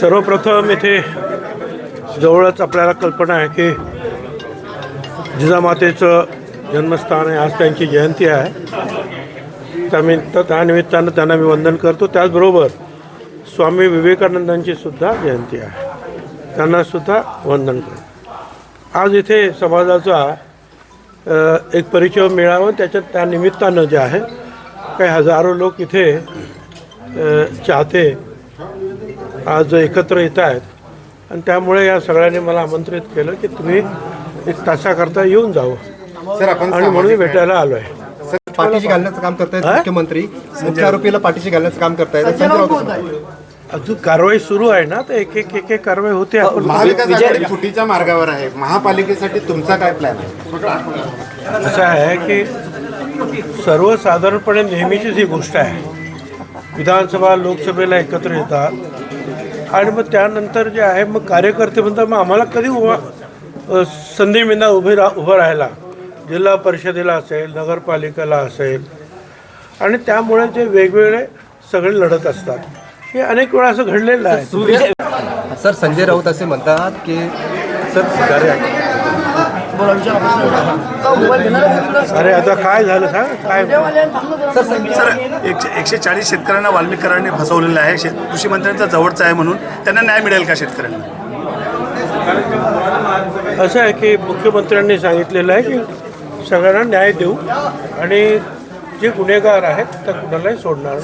सर्वप्रथम इथे जवळच आपल्याला कल्पना आहे की जिजामातेचं जन्मस्थान आहे. आज त्यांची जयंती आहे. त्यानिमित्त त्यानिमित्तानं त्यांना मी वंदन करतो. त्याचबरोबर स्वामी विवेकानंदांची सुद्धा जयंती आहे. त्यांनासुद्धा वंदन करतो. आज इथे समाजाचा एक परिचय मिळावा. त्याच्यात त्या निमित्तानं जे आहे काही हजारो लोक इथे चाहते. आज एकत्र येत आहेत. आणि त्यामुळे या सगळ्यांनी मला आमंत्रित केलं की तुम्ही एक तासाकरता येऊन जावं. सर आपण आणि म्हणून भेटायला आलो आहे पाठीशी घालण्याचं काम करतायत हा? मुख्यमंत्री. मुख्य आरोपीला पाठीशी घालण्याचं काम करतायत. अजून कारवाई सुरू आहे ना तर एक एक एक एक कारवाई होते आपण. महाविकास फुटीच्या मार्गावर आहे. महापालिकेसाठी तुमचा काय प्लॅन आहे? असं आहे की सर्वसाधारणपणे नेहमीचीच ही गोष्ट आहे. विधानसभा लोकसभेला एकत्र येतात. आणि मग त्यानंतर जे आहे मग कार्यकर्ते म्हणतात मग आम्हाला कधी उभा संधी मिळणार उभे रा उभं राहायला? जिल्हा परिषदेला असेल नगरपालिकेला असेल. आणि त्यामुळे जे वेगवेगळे सगळे लढत असतात. हे अनेक वेळा असं घडलेलं आहे. सर संजय राऊत असे म्हणतात की सर सुधारे. अरे आता काय झालं सांग? काय? सर एकशे एकशे चाळीस शेतकऱ्यांना वाल्मिकरांनी फसवलेलं आहे. शेत कृषी मंत्र्यांचा जवळचा आहे म्हणून त्यांना न्याय मिळेल का शेतकऱ्यांना? असं आहे की मुख्यमंत्र्यांनी सांगितलेलं आहे की सगळ्यांना न्याय देऊ आणि जे गुन्हेगार आहेत त्या कुणालाही सोडणार. नाही.